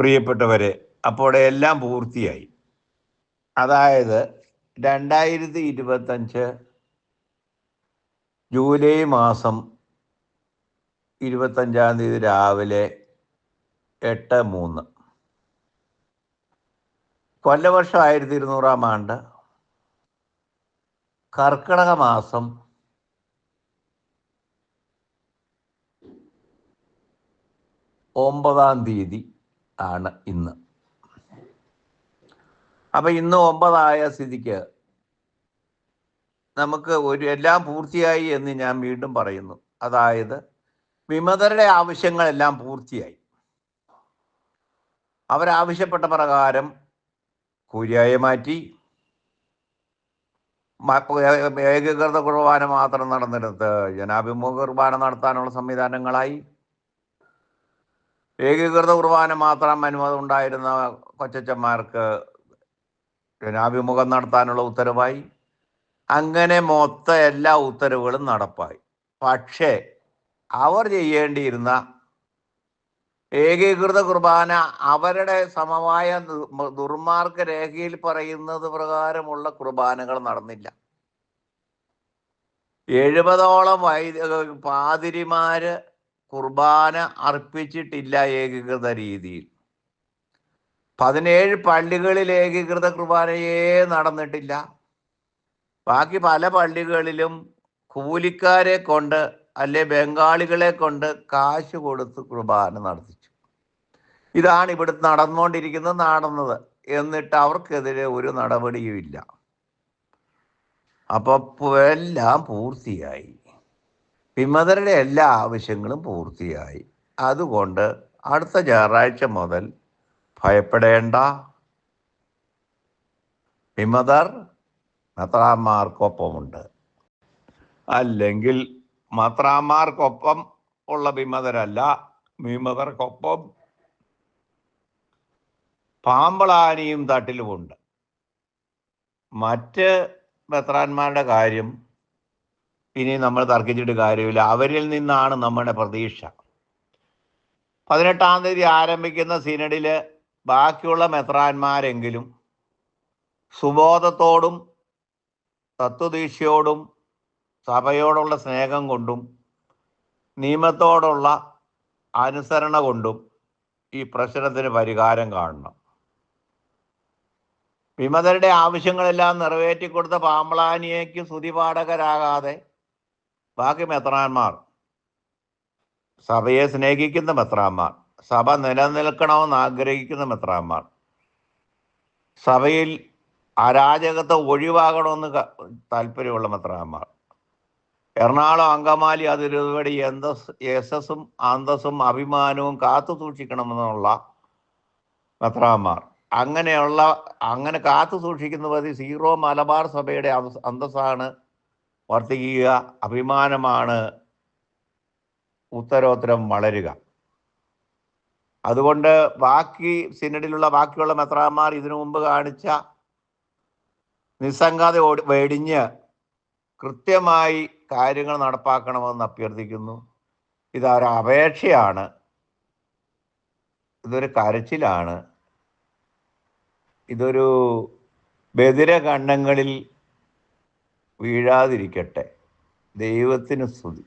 പ്രിയപ്പെട്ടവരെ അപ്പോൾ എല്ലാം പൂർത്തിയായി. അതായത് രണ്ടായിരത്തി ഇരുപത്തഞ്ച് ജൂലൈ മാസം ഇരുപത്തഞ്ചാം തീയതി രാവിലെ എട്ട് മൂന്ന്. കൊല്ലവർഷം ആയിരത്തി ഇരുന്നൂറാം ആണ്ട് കർക്കിടക മാസം ഒമ്പതാം തീയതി ആണ് ഇന്ന്. അപ്പൊ ഇന്ന് ഒമ്പതായ സ്ഥിതിക്ക് നമുക്ക് ഒരു എല്ലാം പൂർത്തിയായി എന്ന് ഞാൻ വീണ്ടും പറയുന്നു. അതായത് വിമതരുടെ ആവശ്യങ്ങളെല്ലാം പൂർത്തിയായി. അവരാവശ്യപ്പെട്ട പ്രകാരം കുര്യായെ മാറ്റി. ഏകീകൃത കുർബാന മാത്രം നടന്നിടത്ത് ജനാഭിമുഖ കുർബാന നടത്താനുള്ള സംവിധാനങ്ങളായി. ഏകീകൃത കുർബാന മാത്രം അനുവാദം ഉണ്ടായിരുന്ന കൊച്ചച്ചന്മാർക്ക് ജനാഭിമുഖം നടത്താനുള്ള ഉത്തരവായി. അങ്ങനെ മൊത്ത എല്ലാ ഉത്തരവുകളും നടപ്പായി. പക്ഷേ അവർ ചെയ്യേണ്ടിയിരുന്ന ഏകീകൃത കുർബാന അവരുടെ സമവായ ദുർമാർഗ രേഖയിൽ പറയുന്നത് പ്രകാരമുള്ള കുർബാനകൾ നടന്നില്ല. എഴുപതോളം വൈദ പാതിരിമാര് കുർബാന അർപ്പിച്ചിട്ടില്ല ഏകീകൃത രീതിയിൽ. പതിനേഴ് പള്ളികളിൽ ഏകീകൃത കുർബാനയേ നടന്നിട്ടില്ല. ബാക്കി പല പള്ളികളിലും കൂലിക്കാരെ കൊണ്ട് അല്ലെ ബംഗാളികളെ കൊണ്ട് കാശ് കൊടുത്ത് കുർബാന നടത്തിച്ചു. ഇതാണ് ഇവിടെ നടന്നുകൊണ്ടിരിക്കുന്നത് നടന്നത്. എന്നിട്ട് അവർക്കെതിരെ ഒരു നടപടിയുമില്ല. അപ്പൊ എല്ലാം പൂർത്തിയായി. വിമതരുടെ എല്ലാ ആവശ്യങ്ങളും പൂർത്തിയായി. അതുകൊണ്ട് അടുത്ത ഞായറാഴ്ച മുതൽ ഭയപ്പെടേണ്ട. വിമതർ മത്രാമാർക്കൊപ്പമുണ്ട് അല്ലെങ്കിൽ മത്രാന്മാർക്കൊപ്പം ഉള്ള വിമതരല്ല വിമതർക്കൊപ്പം പാമ്പളാനിയും തട്ടിലുമുണ്ട്. മറ്റ് മെത്രാന്മാരുടെ കാര്യം ഇനി നമ്മൾ തർക്കിച്ചിട്ട് കാര്യമില്ല. അവരിൽ നിന്നാണ് നമ്മുടെ പ്രതീക്ഷ. പതിനെട്ടാം തീയതി ആരംഭിക്കുന്ന സിനഡിൽ ബാക്കിയുള്ള മെത്രാന്മാരെങ്കിലും സുബോധത്തോടും തത്വദീക്ഷയോടും സഭയോടുള്ള സ്നേഹം കൊണ്ടും നിയമത്തോടുള്ള അനുസരണ കൊണ്ടും ഈ പ്രശ്നത്തിന് പരിഹാരം കാണണം. വിമതരുടെ ആവശ്യങ്ങളെല്ലാം നിറവേറ്റിക്കൊടുത്ത പാമ്പളാനിയേക്ക് സ്തുതിപാഠകരാകാതെ ബാക്കി മെത്രാന്മാർ. സഭയെ സ്നേഹിക്കുന്ന മെത്രാന്മാർ. സഭ നിലനിൽക്കണമെന്ന് ആഗ്രഹിക്കുന്ന മെത്രാന്മാർ. സഭയിൽ അരാജകത്തെ ഒഴിവാകണമെന്ന് താല്പര്യമുള്ള മെത്രാന്മാർ. എറണാകുളം അങ്കമാലി അതിരുപടി എന്തസ് യശസ്സും അന്തസ്സും അഭിമാനവും കാത്തു സൂക്ഷിക്കണമെന്നുള്ള മെത്രാന്മാർ. അങ്ങനെയുള്ള അങ്ങനെ കാത്തു സൂക്ഷിക്കുന്ന പതി സീറോ മലബാർ സഭയുടെ അന്തസ്- അന്തസ്സാണ് വർദ്ധിക്കുക അഭിമാനമാണ് ഉത്തരോത്തരം വളരുക. അതുകൊണ്ട് ബാക്കി സിനഡിലുള്ള ബാക്കിയുള്ള മെത്രാന്മാർ ഇതിനു മുമ്പ് കാണിച്ച നിസ്സംഗത ഓടി- വെടിഞ്ഞ് കൃത്യമായി കാര്യങ്ങൾ നടപ്പാക്കണമെന്ന് അഭ്യർത്ഥിക്കുന്നു. ഇതൊരു അപേക്ഷയാണ്. ഇതൊരു കരച്ചിലാണ്. ഇതൊരു ബദിര കണ്ണങ്ങളിൽ വീഴാതിരിക്കട്ടെ. ദൈവത്തിന് സ്തുതി.